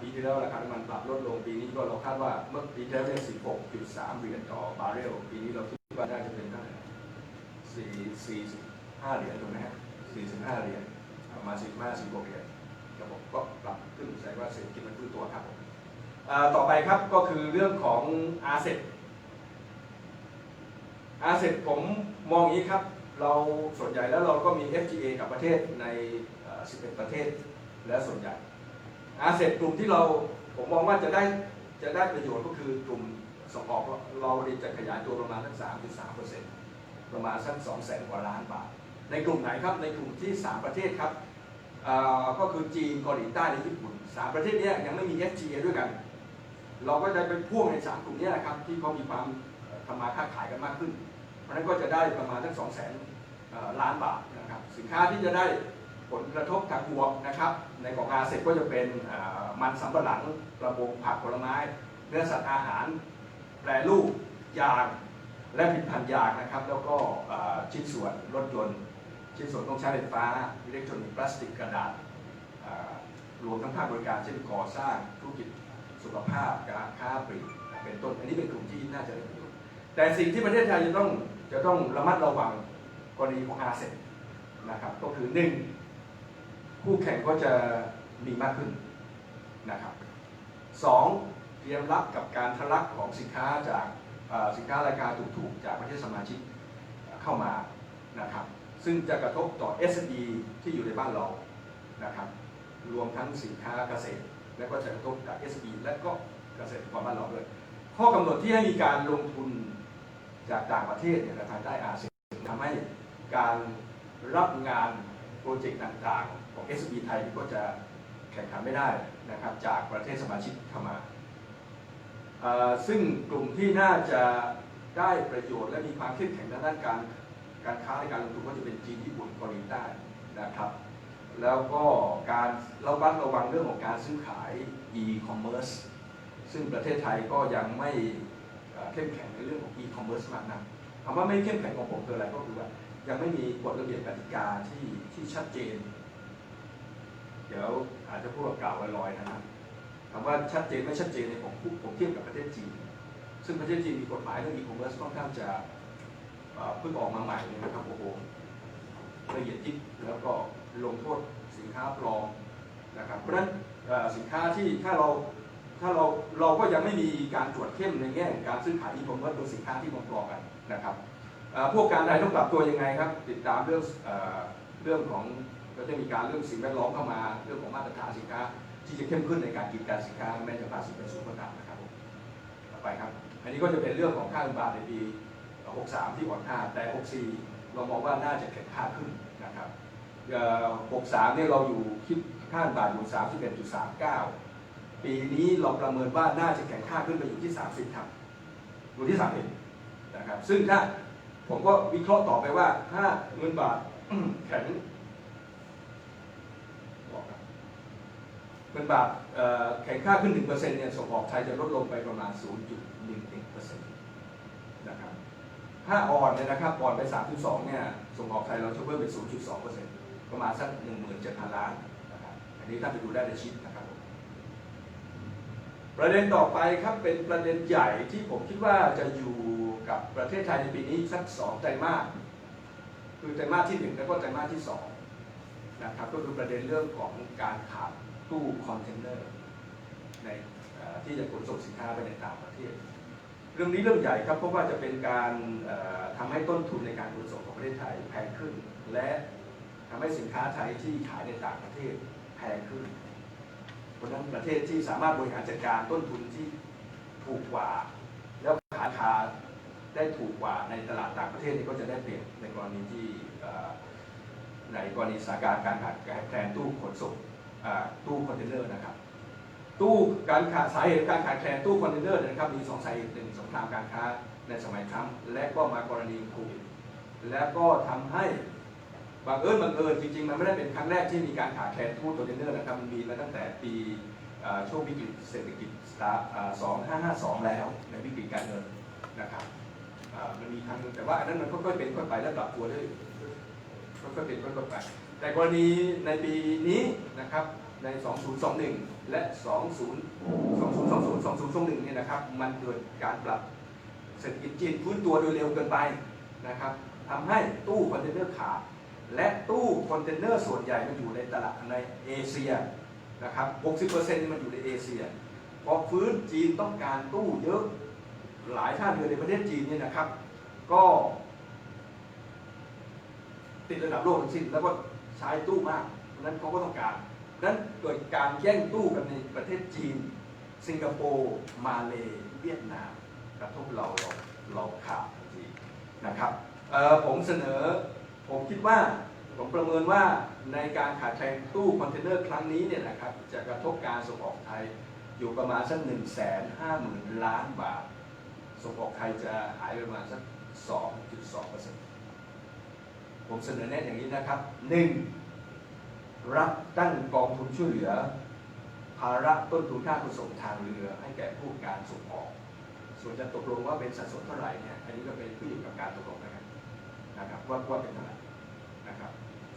ปีที่แล้วราคาน้ำมันปรับลดลงปีนี้ก็เราคาดว่าเมื่อปีที่แล้วเนี่ย16.3 เหรียญต่อบาร์เรล ปีนี้เราคิดว่าน่าจะเป็นเท่าไหร่4 45 เหรียญถูกไหมฮะ45 เหรียญประมาณ15 16เหรียญครับผมก็ปรับขึ้นแสดงว่าเศรษฐกิจมันฟื้นตัวครับผมต่อไปครับก็คือเรื่องของอาเซอาเซผมมองอย่างนี้ครับ เราส่วนใหญ่แล้วเราก็มี FTA กับประเทศใน 11 ประเทศและส่วนใหญ่ อาเซกลุ่มที่เราผมมองว่าจะได้จะได้ประโยชน์ก็คือกลุ่มส่งออกเราจะขยายตัวประมาณสัก3.3%ประมาณสัก2แสนกว่าล้านบาท ในกลุ่มไหนครับในกลุ่มที่3ประเทศครับก็คือจีนเกาหลีใต้และญี่ปุ่น3ประเทศนี้ยังไม่มี FTA ด้วยกัน เราก็จะไปพ่วงใน3กลุ่มนี้นะครับที่เขามีความเอ่อทำมาค้าขายกันมากขึ้น เพราะนั้นก็จะได้ประมาณสัก2แสนล้านบาทนะครับสินค้าที่จะได้ ผลกระทบทางบวกนะครับ ในของอาเซก็จะเป็นมันสำปะหลังระบบผักผลไม้ เนื้อสัตว์อาหาร แปรรูปยาง และผลิตภัณฑ์ยางนะครับ แล้วก็ชิ้นส่วนรถยนต์ ชิ้นส่วนต้องใช้ไฟฟ้าอิเล็กทรอนิกส์พลาสติกกระดาษรวมทั้งภาคบริการเช่นก่อสร้างธุรกิจสุขภาพการค้าปลีกเป็นต้น อันนี้เป็นกลุ่มที่น่าจะได้ประโยชน์แต่สิ่งที่ประเทศไทยจะต้องจะต้องระมัดระวังกรณีของอาเซียนนะครับ ก็คือหนึ่ง คู่แข่งก็จะมีมากขึ้นนะครับสองเตรียมรับกับการทะลักของสินค้าจากสินค้ารายการถูกๆจากประเทศสมาชิกเข้ามานะครับซึ่งจะกระทบต่อ SME ที่อยู่ในบ้านเรานะครับรวมทั้งสินค้าเกษตร และก็จะกระทบกับ SME และก็เกษตรกรบ้านเราด้วย ข้อกำหนดที่ให้มีการลงทุนจากต่างประเทศเนี่ยภายใต้อาเซียนทำให้การรับงาน โปรเจกต์ต่างๆ ของ SB ไทยก็จะแข่งขันไม่ได้นะครับจากประเทศสมาชิกเข้ามา ซึ่งกลุ่มที่น่าจะได้ประโยชน์และมีความเข้มแข็งทางด้านการการค้าและการลงทุนก็จะเป็นจีนญี่ปุ่นเกาหลีใต้นะครับ แล้วก็การระวัดระวังเรื่องของการซื้อขาย e-commerce ซึ่งประเทศไทยก็ยังไม่เอ่อเข้มแข็งในเรื่องของ e-commerce มากนะคำว่าไม่เข้มแข็งของผมคืออะไรก็คือว่า ยังไม่มีกฎระเบียบกติกาที่ที่ชัดเจน เดี๋ยวอาจจะพูดกล่าวลอยๆนะครับคำว่าชัดเจนไม่ชัดเจนเนี่ยผมพูดผมเทียบกับประเทศจีน ซึ่งประเทศจีนมีกฎหมายเรื่อง e-commerce ค่อนข้างจะเพิ่งออกมาใหม่นะครับโอ้โหละเอียดยิบแล้วก็ลงโทษสินค้าปลอมนะครับเพราะฉะนั้นสินค้าที่ถ้าเราถ้าเราเราก็ยังไม่มีการตรวจเข้มในแง่ของการซื้อขายอีคอมเมิร์ซตัวสินค้าที่ปลอมกันนะครับ พวกการใดต้องปรับตัวยังไงครับ ติดตามเรื่องเอเรื่องของก็จะมีการเรื่องสิ่งแวดล้อมเข้ามาเรื่องของมาตรฐานสินค้า ที่จะเข้มขึ้นในการกินการสินค้าแม้จะภาษีเป็นศูนย์ก็ตามนะครับต่อไปครับ อันนี้ก็จะเป็นเรื่องของค่าเงินบาทในปี 63 ที่อ่อนค่าแต่ 64 เรามองว่าน่าจะแข็งค่าขึ้นนะครับ63 เนี่ยเราอยู่คิดค่าเงินบาทอยู่ 31.39 ปีนี้เราประเมินว่าน่าจะแข็งค่าขึ้นไปอยู่ที่ 30ครับอยู่ที่ 30นะครับซึ่งถ้า ผมก็วิเคราะห์ต่อไปว่าถ้าเงินบาทแข็งบอกเงินบาทแข็งค่าขึ้น 1%เนี่ยส่งออกไทยจะลดลงไปประมาณ 0.11%นะครับถ้าอ่อนเนี่ยนะครับอ่อนไป 3.2 เนี่ยส่งออกไทยเราจะเพิ่มเป็น 0.2%ประมาณสัก 17,000 ล้านนะครับอันนี้ท่านไปดูได้ในชิปนะครับประเด็นต่อไปครับเป็นประเด็นใหญ่ที่ผมคิดว่าจะอยู่ กับประเทศไทยในปีนี้สักสองไตรมาสคือไตรมาสที่หนึ่งแล้วก็ไตรมาสที่สองนะครับก็คือประเด็นเรื่องของการขาดตู้คอนเทนเนอร์ในที่จะขนส่งสินค้าไปในต่างประเทศ เรื่องนี้เรื่องใหญ่ครับเพราะว่าจะเป็นการเอ่อทำให้ต้นทุนในการขนส่งของประเทศไทยแพงขึ้น และทำให้สินค้าไทยที่ขายในต่างประเทศแพงขึ้นเพราะฉะนั้นประเทศที่สามารถบริหารจัดการต้นทุนที่ถูกกว่า แล้วขายราคา ได้ถูกกว่าในตลาดต่างประเทศนี่ก็จะได้เปรียบในกรณีที่ในกรณีสถานการณ์การขาดแคลนตู้ขนส่งตู้คอนเทนเนอร์นะครับตู้การขาดสาเหตุการขาดแคลนตู้คอนเทนเนอร์นะครับมีสองสาเหตุหนึ่งสงครามการค้าในสมัยทรัมป์และก็มากรณีโควิดและก็ทำให้บังเอิญบังเอิญจริงๆ มันไม่ได้เป็นครั้งแรกที่มีการขาดแคลนตู้คอนเทนเนอร์นะครับมันมีมาตั้งแต่ปีช่วงวิกฤตเศรษฐกิจสตาร์สองห้าห้าสองแล้วในวิกฤตการเงินนะครับ มันมีครั้งหนึงแต่ว่าอันนั้นมันค่อยๆเป็นค่อยไปและปรับตัวได้ค่อยๆเป็นค่อยๆไปแต่กรณีในปีนี้นะครับใน 2021 และ 20 2020 2021 เนี่ยนะครับ มันเกิดการปรับเศรษฐกิจจีนฟื้นตัวโดยเร็วเกินไปนะครับทำให้ตู้คอนเทนเนอร์ขาด และตู้คอนเทนเนอร์ส่วนใหญ่มันอยู่ในตลาดในเอเชียนะครับ 60%นี่มันอยู่ในเอเชีย พอฟื้นจีนต้องการตู้เยอะ หลายท่าเรือในประเทศจีนเนี่ยนะครับ ก็ติดระดับโลกทั้งสิ้นแล้วก็ใช้ตู้มากเพราะนั้นเขาก็ต้องการดังนั้นเกิดการแย่งตู้กันในประเทศจีน สิงคโปร์มาเลเวียดนามกระทบเราเราเราขาดทันทีนะครับผมเสนอผมคิดว่าผมประเมินว่าในการขาดแคลนตู้คอนเทนเนอร์ครั้งนี้เนี่ยนะครับจะกระทบการส่งออกไทยอยู่ประมาณสักหนึ่งแสนห้าหมื่นล้านบาท ส่งออกไทยจะหายไปประมาณสักสองจุดสองเปอร์เซ็นต์ผมเสนอแนะอย่างนี้นะครับหนึ่งรับตั้งกองทุนช่วยเหลือ ภาระต้นทุนค่าขนส่งทางเรือให้แก่ผู้การส่งออก ส่วนจะตกลงว่าเป็นสัดส่วนเท่าไหร่เนี่ย อันนี้ก็เป็นขึ้นอยู่กับการตกลงนะครับนะครับว่าว่าเป็นเท่าไหร่นะครับ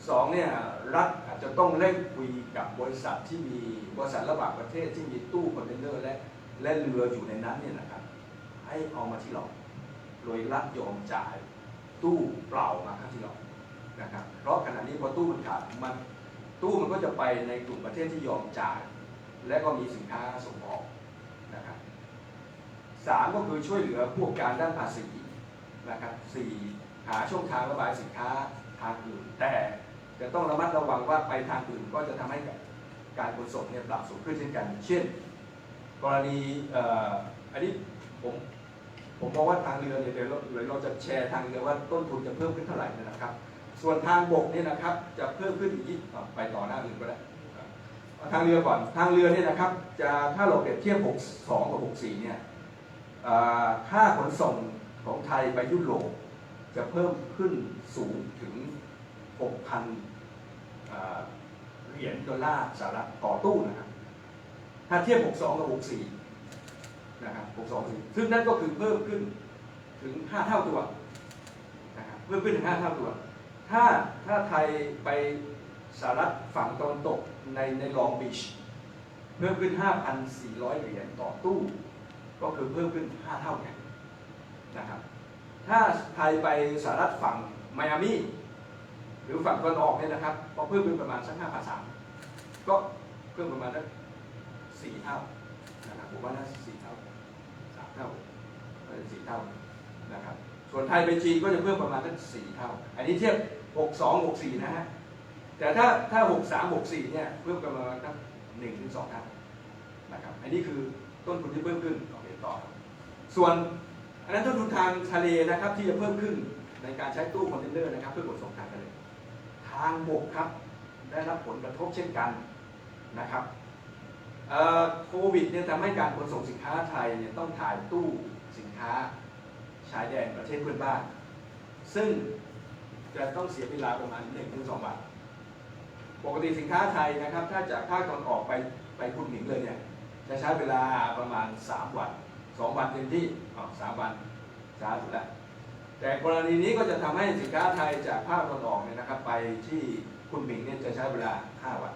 สองเนี่ยรัฐอาจจะต้องเร่งคุยกับบริษัทที่มีบริษัทระหว่างประเทศที่มีตู้คอนเทนเนอร์และและเรืออยู่ในนั้นเนี่ยนะครับ ให้เอามาที่เราโดยรัฐยอมจ่ายตู้เปล่ามาครับที่เรานะครับ เพราะขณะนี้พอตู้มันขาดมันตู้มันก็จะไปในกลุ่มประเทศที่ยอมจ่าย และก็มีสินค้าส่งออกนะครับสามก็คือช่วยเหลือพวกการด้านภาษีนะครับสี่หาช่องทางระบายสินค้าทางอื่น แต่จะต้องระมัดระวังว่าไปทางอื่นก็จะทำให้การขนส่งเนี่ยปรับสูงขึ้นเช่นกัน เช่น กรณีอันนี้ผม ผมมองว่าทางเรือเนี่ยเดี๋ยวเราเดี๋ยวเราจะแชร์ทางเรือว่าต้นทุนจะเพิ่มขึ้นเท่าไหร่นะครับ ส่วนทางบกเนี่ยนะครับจะเพิ่มขึ้นอีกไปต่อหน้าอื่นก็ได้ทางเรือก่อนทางเรือเนี่ยนะครับจะถ้าเราเปรียบเทียบ 62 กับ 64 เนี่ยค่าขนส่งของไทยไปยุโรปจะเพิ่มขึ้นสูงถึง 6,000 เหรียญดอลลาร์สหรัฐต่อตู้นะครับ ถ้าเทียบ 62 กับ 64 นะครับ62ซึ่งนั่นก็คือเพิ่มขึ้นถึง 5 เท่าตัวนะครับเพิ่มขึ้นถึง 5 เท่าตัว ถ้าถ้าไทยไปสหรัฐฝั่งตะวันตกในในลองบีชเพิ่มขึ้น 5,400 เหรียญต่อตู้ ก็คือเพิ่มขึ้น 5 เท่าไงนะครับ ถ้าไทยไปสหรัฐฝั่งไมอามี่หรือฝั่งตะวันออกเนี่ยนะครับก็เพิ่มขึ้นประมาณสัก5,300ก็เพิ่มประมาณสัก4เท่านะครับผมว่าน่าจะ4 เท่า3เท่าเออ4เท่านะครับส่วนไทยไปจีนก็จะเพิ่มประมาณสัก4เท่า อันนี้เทียบ 62 64 นะฮะ แต่ถ้าถ้า 63 64 เนี่ยเพิ่มกันมาสัก1ถึง2เท่านะครับ อันนี้คือต้นทุนที่เพิ่มขึ้นโอเคต่อ ส่วนอันนั้นต้นทุนทางทะเลนะครับที่จะเพิ่มขึ้นในการใช้ตู้คอนเทนเนอร์นะครับเพื่อขนส่งทางทะเล ทางบกครับได้รับผลกระทบเช่นกันนะครับ โควิดเนี่ยทำให้การขนส่งสินค้าไทยเนี่ยต้องถ่ายตู้สินค้าชายแดนประเทศเพื่อนบ้าน ซึ่งจะต้องเสียเวลาประมาณ1-2วันปกติสินค้าไทยนะครับ ถ้าจากภาคตะวันออกไปไปคุณหมิงเลยเนี่ยจะใช้เวลาประมาณ 3 วัน 2 วันเต็มที่อ๋อสามวันช้าสุดแล้วแต่กรณีนี้ก็จะทำให้สินค้าไทยจากภาคตะวันออกเนี่ยนะครับ ไปที่คุณหมิงเนี่ยจะใช้เวลา 5 วัน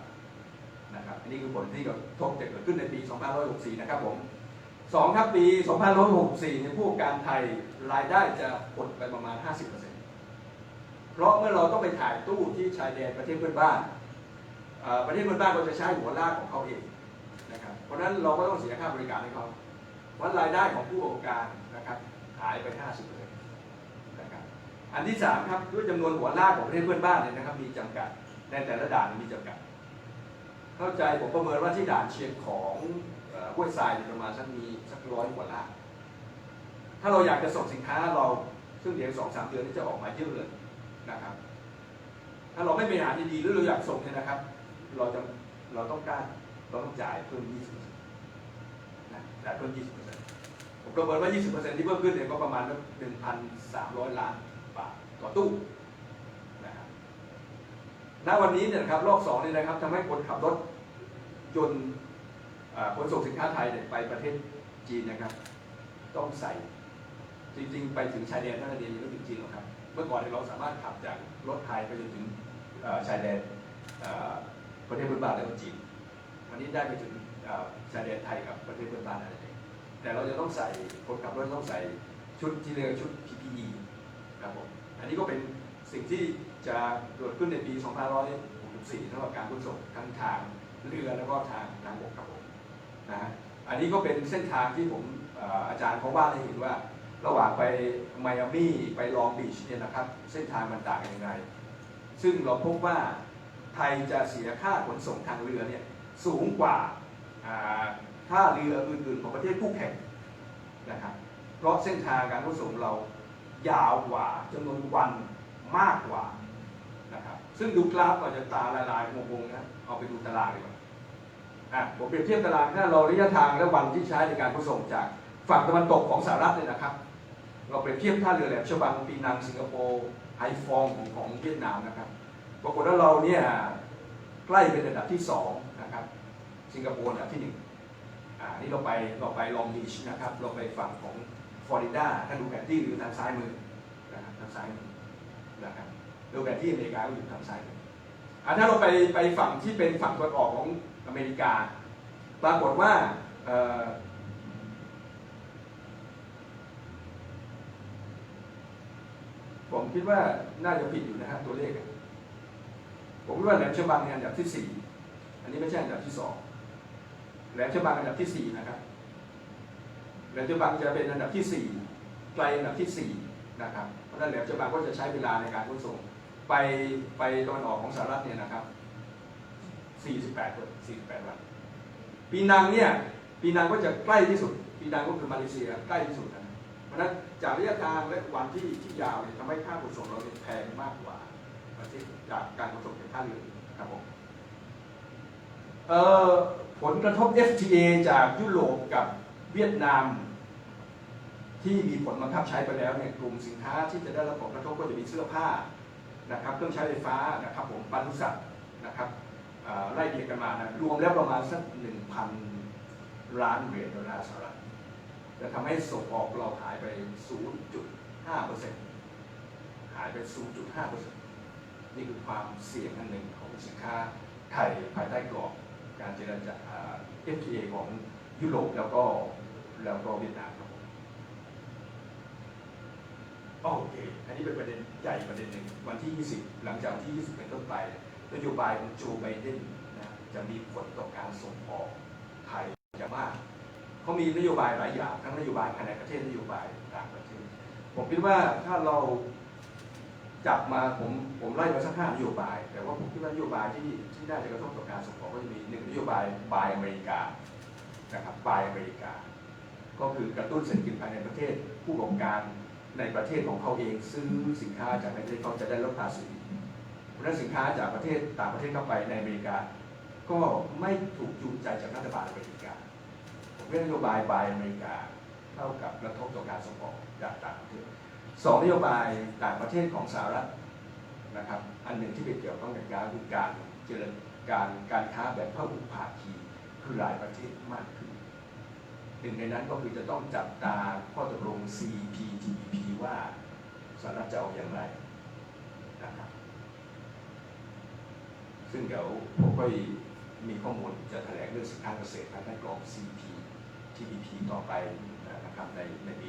นะครับอันนี้คือผลที่กระทบจะเกิดขึ้นในปี 2564 นะครับผมสองครับปี 2564เนี่ยผู้การไทยรายได้จะหดไปประมาณ 50%เพราะเมื่อเราต้องไปถ่ายตู้ที่ชายแดนประเทศเพื่อนบ้านประเทศเพื่อนบ้านก็จะใช้หัวลากของเขาเองนะครับเพราะนั้นเราก็ต้องเสียค่าบริการให้เขาวันรายได้ของผู้ประกอบการนะครับหายไป 50%นะครับอันที่สามครับด้วยจำนวนหัวลากของประเทศเพื่อนบ้านเนี่ยนะครับมีจำกัดในแต่ละด่านมีจำกัด เข้าใจผมประเมินว่าที่ด่านเชียงของเอ่อห้วยทรายเนี่ยประมาณสักมีสักร้อยหัวลากถ้าเราอยากจะส่งสินค้าเราซึ่งเดี๋ยวสองสามเดือนนี้จะออกมาเยอะเลยนะครับ ถ้าเราไม่บริหารดีๆหรือเราอยากส่งเนี่ยนะครับ เราจะเราต้องการเราต้องจ่ายเพิ่ม20%นะจ่ายเพิ่ม20%ผมประเมินว่า20%ที่เพิ่มขึ้นเนี่ยก็ประมาณ1,300ล้านบาทต่อตู้นะครับ ณวันนี้เนี่ยครับรอบสองเนี่ยนะครับทำให้คนขับรถยนขนส่งสินค้าไทยเนี่ยไปประเทศจีนนะครับ ต้องใส่จริง ๆ ไปถึงชายแดนนั่นเองยังไม่ถึงจีนหรอกครับ เมื่อก่อนเนี่ยเราสามารถขับจากรถไทยไปจนถึงชายแดนประเทศเพื่อนบ้านแล้วจีนอันนี้ได้ไปถึงชายแดนไทยกับประเทศเพื่อนบ้านอะไรเองแต่เราจะต้องใส่คนขับรถต้องใส่ชุดที่เรียกชุด PPE ครับผมอันนี้ก็เป็นสิ่งที่ จะเกิดขึ้นในปี 2564สำหรับการขนส่งทั้งทางเรือแล้วก็ทางทางบกครับผมนะฮะอันนี้ก็เป็นเส้นทางที่ผมอาจารย์เขาว่าให้เห็นว่า ระหว่างไปไมอามี่ไปลองบีชเนี่ยนะครับ เส้นทางมันต่างกันยังไง ซึ่งเราพบว่าไทยจะเสียค่าขนส่งทางเรือเนี่ยสูงกว่าอ่าท่าเรืออื่นๆของประเทศคู่แข่งนะครับ เพราะเส้นทางการขนส่งเรายาวกว่าจำนวนวันมากกว่า ซึ่งดูกราฟก็จะตาละลายงงๆนะเอาไปดูตารางดีกว่าอะผมเปรียบเทียบตารางถ้าเราระยะทางและวันที่ใช้ในการขนส่งจากฝั่งตะวันตกของสหรัฐเนี่ยนะครับ เราเปรียบเทียบท่าเรือแหลมฉบังปีนังสิงคโปร์ไฮฟองของของเวียดนามนะครับปรากฏว่าเราเนี่ยใกล้เป็นอันดับที่สองนะครับสิงคโปร์อันดับที่หนึ่งอ่านี่เราไปเราไปลองบีชนะครับเราไปฝั่งของฟลอริดาถ้าดูแผนที่หรือทางซ้ายมือนะครับทางซ้ายมือนะครับ ดูแผนที่อเมริกาก็อยู่ทางซ้ายออ่าถ้าเราไปไปฝั่งที่เป็นฝั่งตะวันออกของอเมริกา ปรากฏว่าผมคิดว่าน่าจะผิดอยู่นะฮะตัวเลข ผมคิดว่าแหลมฉบังเนี่ยอันดับที่สี่อันนี้ไม่ใช่อันดับที่สองแหลมฉบังอันดับที่สี่นะครับ แหลมฉบังจะเป็นอันดับที่สี่ไกลอันดับที่สี่นะครับ เพราะฉะนั้นแหลมฉบังก็จะใช้เวลาในการขนส่ง ไปไปตะวันออกของสหรัฐเนี่ยนะครับ 48วัน48 วัน ปีนังเนี่ยปีนังก็จะใกล้ที่สุด ปีนังก็คือมาเลเซียใกล้ที่สุดนะเพราะฉะนั้นจากระยะทางและวันที่ที่ยาวเนี่ยทำให้ค่าขนส่งเราเนี่ยแพงมากกว่าประเทศจากการขนส่งจากท่าเรือครับผมเอ่อผลกระทบ FTA จากยุโรปกับเวียดนาม ที่มีผลบังคับใช้ไปแล้วเนี่ยกลุ่มสินค้าที่จะได้รับผลกระทบก็จะมีเสื้อผ้า นะครับเครื่องใช้ไฟฟ้านะครับผมปศุสัตว์นะครับไล่เรียงกันมานะรวมแล้วประมาณสักหนึ่งพันล้านเหรียญดอลลาร์สหรัฐจะทำให้ส่งออกเราหายไป 0.5%หายไป 0.5%นี่คือความเสี่ยงอันหนึ่งของสินค้าไทยภายใต้กรอบการเจรจา FTA ของยุโรปแล้วก็แล้วก็เวียดนามครับ โอเค อันนี้เป็นประเด็นใหญ่ประเด็นหนึ่งวันที่ 20 หลังจากวันที่ 20 เป็นต้นไปนโยบายของโจไบเดนนะจะมีผลต่อการส่งออกไทยอย่างมากเขามีนโยบายหลายอย่างทั้งนโยบายภายในประเทศนโยบายต่างประเทศผมคิดว่าถ้าเราจับมาผมผมไล่มาสักห้านโยบาย แต่ว่าผมคิดว่านโยบายที่ที่น่าจะกระทบต่อการส่งออกก็จะมีหนึ่งนโยบายบายอเมริกานะครับบายอเมริกา ก็คือกระตุ้นเศรษฐกิจภายในประเทศผู้ประกอบการ ในประเทศของเขาเองซื้อสินค้าจากประเทศเขาจะได้ลดภาษีเพราะสินค้าจากประเทศต่างประเทศเข้าไปในอเมริกา ก็ไม่ถูกจูงใจจากรัฐบาลอเมริกาผมเรียกนโยบายบายอเมริกาเท่ากับกระทบต่อการส่งออกจากต่างประเทศสองนโยบายต่างประเทศของสหรัฐนะครับ อันหนึ่งที่เป็นเกี่ยวข้องกับการคือการเจริญการการค้าแบบพหุภาคีคือหลายประเทศมากขึ้น นึ่งในนั้นก็คือจะต้องจับตาข้อตกลง CPTPP ว่าสหรัฐจะเอาอย่างไรนะครับซึ่งเดี๋ยวผมก็มีข้อมูลจะแถลงเรื่องสินค้าเกษตรภายใต้กรอบ CP TPP ต่อไปนะครับในในปี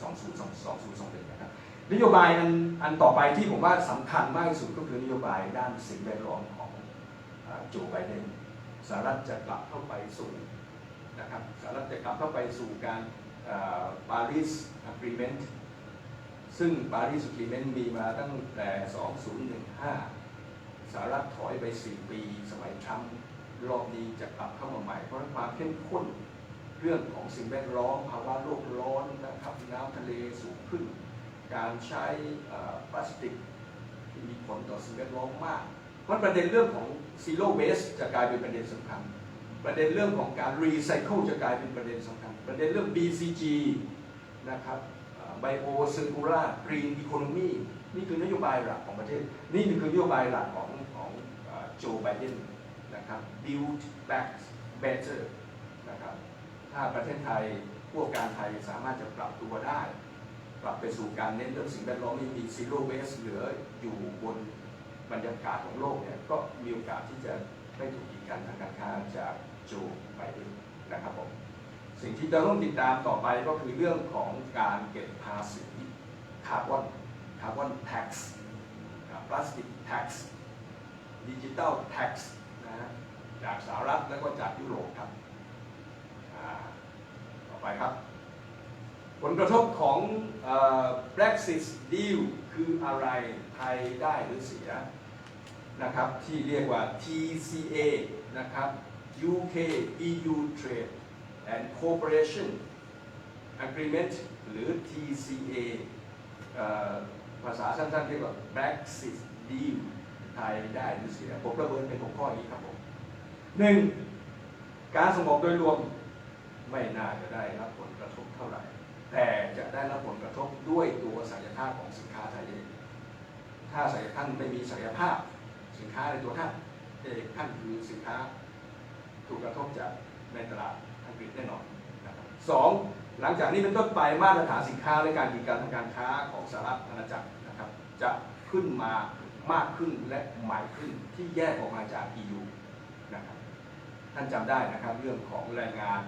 2520-2021 นะครับนโยบายอันอันต่อไปที่ผมว่าสำคัญมากที่สุดก็คือนโยบายด้านสิ่งแวดล้อมของโจไบเดนสหรัฐจะกลับเข้าไปสู่ นะครับสหรัฐจะกลับเข้าไปสู่การปารีสอะกรีเมนต์ซึ่งปารีสอะกรีเมนต์มีมาตั้งแต่ 2015 สหรัฐถอยไป 4 ปีสมัยทรัมป์รอบนี้จะกลับเข้ามาใหม่ เพราะความเข้มข้นเรื่องของสิ่งแวดล้อมภาวะโลกร้อนนะครับน้ำทะเลสูงขึ้น การใช้พลาสติกที่มีผลต่อสิ่งแวดล้อมมาก เพราะประเด็นเรื่องของ zero waste จะกลายเป็นประเด็นสำคัญ ประเด็นเรื่องของการรีไซเคิลจะกลายเป็นประเด็นสำคัญ ประเด็นเรื่อง BCG นะครับไบโอซิร์คูลากรีนอีโคโนมีนี่คือนโยบายหลักของประเทศ นี่คือนโยบายหลักของของโจไบเดนนะครับ build back better นะครับถ้าประเทศไทยพวกการไทยสามารถจะปรับตัวได้กลับไปสู่การเน้นเรื่องสิ่งแวดล้อมไม่มี zero waste เหลืออยู่บนบรรยากาศของโลกเนี่ยก็มีโอกาสที่จะ ไม่ถูกกีดกันทางการค้าจากโจไบเดนนะครับผมสิ่งที่จะต้องติดตามต่อไปก็คือเรื่องของการเก็บภาษีคาร์บอนคาร์บอนแท็กซ์พลาสติกแท็กซ์ดิจิตอลแท็กซ์นะฮะจากสหรัฐแล้วก็จากยุโรปครับต่อไปครับ ผลกระทบของ Brexit Deal คืออะไรไทยได้หรือเสีย นะครับที่เรียกว่า TCA นะครับ UK EU Trade and Cooperation Agreement หรือ TCA ออภาษาสั้นๆเรียกว่า Brexit Deal ไทยได้หรือเสีย ผมประเมินเป็น6ข้อนี้ครับผมหนึ่งการส่งออกโดยรวมไม่น่าจะได้รับผลกระทบเท่าไหร่ แต่จะได้รับผลกระทบด้วยตัวศักยภาพของสินค้าไทยเองถ้าศักยท่านไม่มีศักยภาพ สินค้าในตัวท่านเองท่านคือสินค้าถูกกระทบจากในตลาดอังกฤษแน่นอนนะครับสองหลังจากนี้เป็นต้นไปมาตรฐานสินค้าและการกิจการทางการค้าของสหรัฐอาณาจักรนะครับจะขึ้นมามากขึ้นและใหม่ขึ้นที่แยกออกมาจาก EU นะครับท่านจำได้นะครับเรื่องของแรงงาน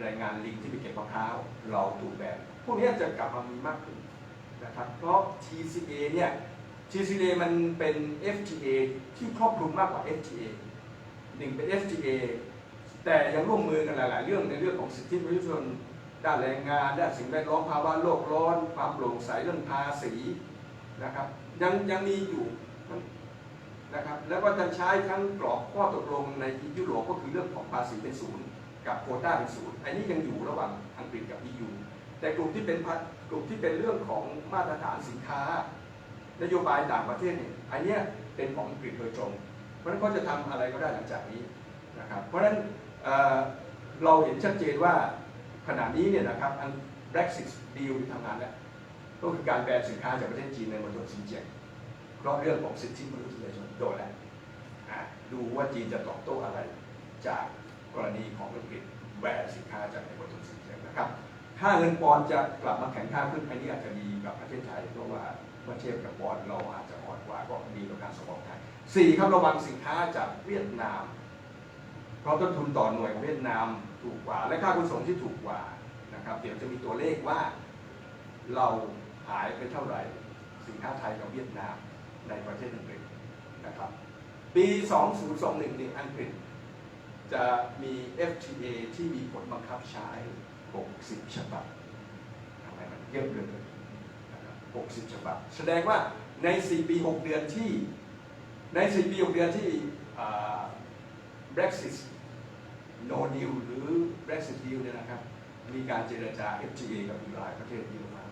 แรงงานลิงที่ไปเก็บมะพร้าวเราถูกแบนพวกนี้จะกลับมามีมากขึ้นนะครับเพราะ TCA เนี่ย TCA มันเป็น FTA ที่ครอบคลุมมากกว่า FTA หนึ่งเป็น FTA แต่ยังร่วมมือกันหลาย ๆ เรื่องในเรื่องของสิทธิมนุษยชนด้านแรงงานด้านสิ่งแวดล้อมภาวะโลกร้อน ความโปร่งใสเรื่องภาษีนะครับ ยังยังมีอยู่นะครับแล้วก็จะใช้ทั้งกรอบข้อตกลงในยุโรปก็คือเรื่องของภาษีเป็นศูนย์กับโควต้าเป็นศูนย์อันนี้ยังอยู่ระหว่างอังกฤษกับ EU แต่กลุ่มที่เป็นพันกลุ่มที่เป็นเรื่องของมาตรฐานสินค้า นโยบายต่างประเทศเนี่ยอันเนี้ยเป็นของอังกฤษโดยตรง เพราะฉะนั้นเขาจะทำอะไรก็ได้หลังจากนี้นะครับเพราะฉะนั้นเเราเห็นชัดเจนว่าขณะนี้เนี่ยนะครับอัน Brexit deal ที่ทำงานแล้วก็คือการแบนสินค้าจากประเทศจีนในมณฑลซินเจียงเพราะเรื่องของสิทธิมนุษยชนโดนแล้วดูว่าจีนจะตอบโต้อะไรจากกรณีของอังกฤษแบนสินค้าจากในมณฑลซินเจียงนะครับค่าเงินปอนด์จะกลับมาแข็งค่าขึ้นอันนี้อาจจะดีกับประเทศไทยเพราะว่า มื่อเทียบกับปอนเราอาจจะอ่อนกว่าก็ดีต่อการส่งออกไทยสี่ครับระวังสินค้าจากเวียดนาม เพราะต้นทุนต่อหน่วยของเวียดนามถูกกว่า และค่าขนส่งที่ถูกกว่านะครับ เดี๋ยวจะมีตัวเลขว่า เราหายไปเท่าไหร่สินค้าไทยกับเวียดนามในประเทศอังกฤษนะครับ ปี 2021นี่อังกฤษจะมี FTA ที่มีผลบังคับใช้ 60 ฉบับทำไมมันเยอะเกินเลยนะครับ 60 ฉบับ แสดงว่าใน 4 ปี 6 เดือนที่ใน 4 ปี 6 เดือนที่ Brexit no deal หรือ Brexit deal เนี่ยนะครับ มีการเจรจา FTA กับอีกหลายประเทศเยอะมาก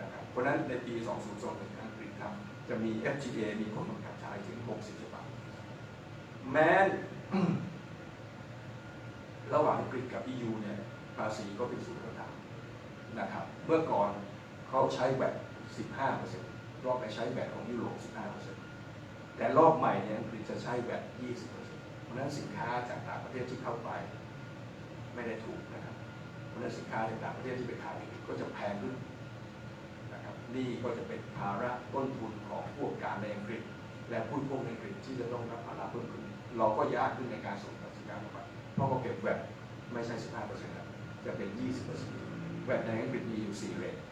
นะครับ เพราะนั้นในปี 2021อังกฤษครับ จะมี FTA มีผลบังคับใช้ถึง 60 ฉบับ แม้ระหว่างอังกฤษกับ EU เนี่ยภาษีก็เป็นศูนย์กลางนะครับ เมื่อก่อนเขาใช้แบบ 15%รอบไปใช้แบบของยุโรป 15%แต่รอบใหม่เนี่ยอังกฤษจะใช้แบบ20%เพราะฉะนั้นสินค้าจากต่างประเทศที่เข้าไป ไม่ได้ถูกนะครับ เพราะฉะนั้นสินค้าจากต่างประเทศที่ไปขายอังกฤษก็จะแพงขึ้นนะครับนี่ก็จะเป็นภาระต้นทุนของพวกการในอังกฤษ และผู้บริโภคในอังกฤษที่จะต้องรับภาระเพิ่มขึ้น เราก็ยากขึ้นในการส่งสินค้าเข้าไปเพราะว่าเก็บแวดไม่ใช่ 15%แล้วจะเป็น 20%แวดในอังกฤษมีอยู่4เรทนะครับอ่า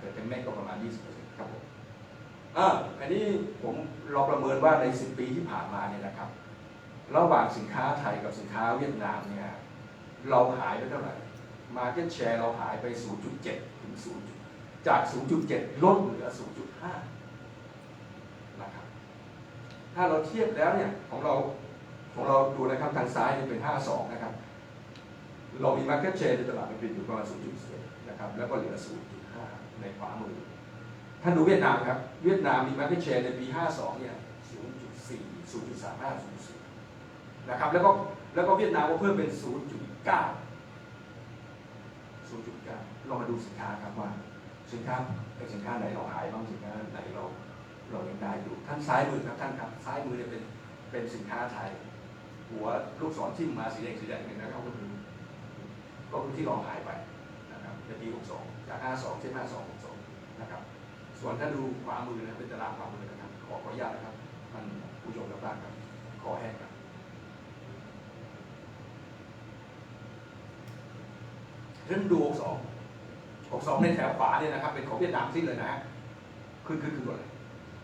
แต่เป็นแม่ก็ประมาณ 20%ครับผมอ่าอันนี้ผมเราประเมินว่าใน 10 ปีที่ผ่านมาเนี่ยนะครับ ระหว่างสินค้าไทยกับสินค้าเวียดนามเนี่ยเราหายไปเท่าไหร่ Market Share เราหายไป 0.7 ถึง 0. จาก 0.7 ลดเหลือ 0.5 นะครับ ถ้าเราเทียบแล้วเนี่ยของเราของเราดูนะครับทางซ้ายนี่เป็น 52 นะครับ เรามี market share ในตลาดมันเป็นอยู่ประมาณ 0.7 นะครับ แล้วก็เหลือ0.5 ในขวามือ ท่านดูเวียดนามครับ เวียดนามมี market share ในปี 52 เนี่ย 0.4 0.35 0.4 นะครับ แล้วก็แล้วก็เวียดนามก็เพิ่มเป็น 0.9 0.9 เรามาดูสินค้าครับว่าสินค้าเป็นสินค้าไหนเราหายบ้างสินค้าไหนเราเรายังได้อยู่ท่านซ้ายมือครับท่านครับซ้ายมือเนี่ยเป็นเป็นสินค้าไทย หัวลูกศรทิ่มมาสีแดงสีแดงเนี่ยนะครับก็คือก็คือที่เราหายไป ในปี 62 จาก 52 เช่น 52 62 นะครับ ส่วนถ้าดูขวามือนะเป็นตารางขวามือนะครับ ขอขออนุญาตนะครับท่านผู้ชมทางบ้านครับคอแห้งครับเรื่องดูสองหกสองในแถวขวาเนี่ยนะครับ เป็นของเวียดนามสิ้นเลยนะคือคือคืออะไร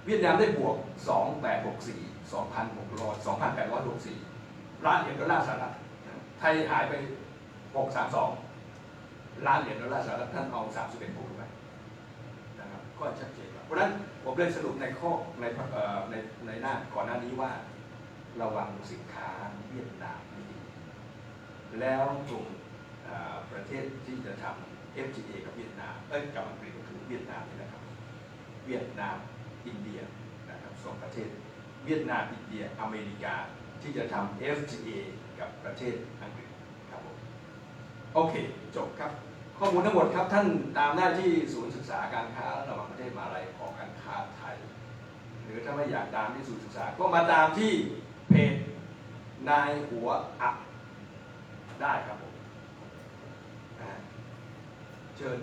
เวียดนามได้บวกสองแปดหกสี่สองพันหกร้อยสองพันแปดร้อยหกสี่ล้านเหรียญดอลลาร์สหรัฐ ไทยหายไปหกสามสอง ล้านเหรียญดอลลาร์สหรัฐท่านเอาสามสิบเอ็ดบวกไปนะครับก็ชัดเจนครับเพราะฉะนั้นผมเลยสรุปในข้อในในในหน้าก่อนหน้านี้ว่า ระวังสินค้าเวียดนามให้ดี แล้วกลุ่มประเทศที่จะทำ FTA กับเวียดนามเอ้ยกับอังกฤษก็คือเวียดนามนี่นะครับ เวียดนามอินเดียนะครับสองประเทศ เวียดนามอินเดียอเมริกาที่จะทำ FTA กับประเทศอังกฤษครับผมโอเค จบครับ ข้อมูลทั้งหมดครับท่านตามหน้าที่ศูนย์ศึกษาการค้าระหว่างประเทศมาลัยของการค้าไทย หรือถ้าไม่อยากตามที่ศูนย์ศึกษาก็มาตามที่เพจนายหัวอักได้ครับผมเชิญ